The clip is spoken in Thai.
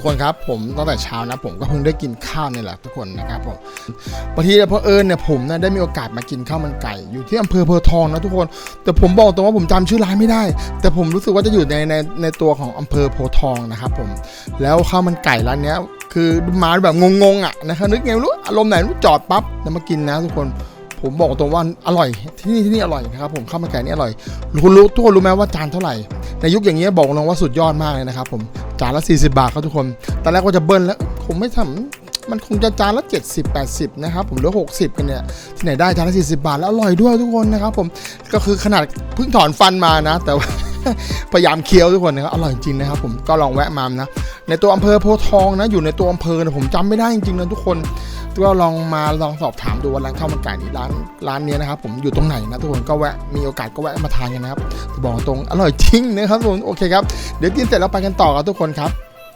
ทุกคนครับผมตั้งแต่เช้านะผมก็เพิ่งได้กินข้าวนี่แหละทุกคนนะครับผมบางทีเนี่ยเพอเอิญเนี่ยผมนะได้มีโอกาสมากินข้าวมันไก่ อยู่ที่อำเภอโพธิ์ทองนะทุกคน แต่ผมบอกตรงว่าผมจำชื่อร้านไม่ได้ แต่ผมรู้สึกว่าจะอยู่ในในในตัวของอำเภอโพทองนะครับผมแล้วข้าวมันไก่ร้านเนี้ยคือมาแบบงงๆอะนะครับนึกไงรู้อารมณ์ไหนรู้จอดปั๊บแล้วมากินนะทุกคนผมบอกตรงว่าอร่อยที่นี่ที่นี่อร่อยนะครับผมข้าวมันไก่นี่อร่อยคุณรู้ทุกคนรู้ไหมว่าจานเท่าไหร่ในยุคอย่างเงี้ยบอกตรงว่าสุดยอดมากเลยนะครับผม จานละ 40 บาทครับทุกคน ตอนแรกก็จะเบิ้ลแล้วผมไม่ทำมันคงจะจานละ 70 80 นะครับผมหรือ 60 กันเนี่ย ที่ไหนได้จานละ 40 บาท แล้วอร่อยด้วยทุกคนนะครับผม ก็คือขนาดเพิ่งถอนฟันมานะ แต่ว่าพยายามเคี้ยวทุกคนนะครับอร่อยจริงนะครับผมก็ลองแวะมานะ ในตัวอำเภอโพทองนะอยู่ในตัวอำเภอนะผมจำไม่ได้จริงๆนะทุกคน ก็ลองมาลองสอบถามดูว่าร้านข้าวมันไก่นี้ร้านร้านนี้นะครับผมอยู่ตรงไหนนะทุกคนก็แวะมีโอกาสก็แวะมาทานกันนะครับจะบอกตรงอร่อยจริงนะครับผมโอเคครับเดี๋ยวกินเสร็จแล้วไปกันต่อครับทุกคนครับ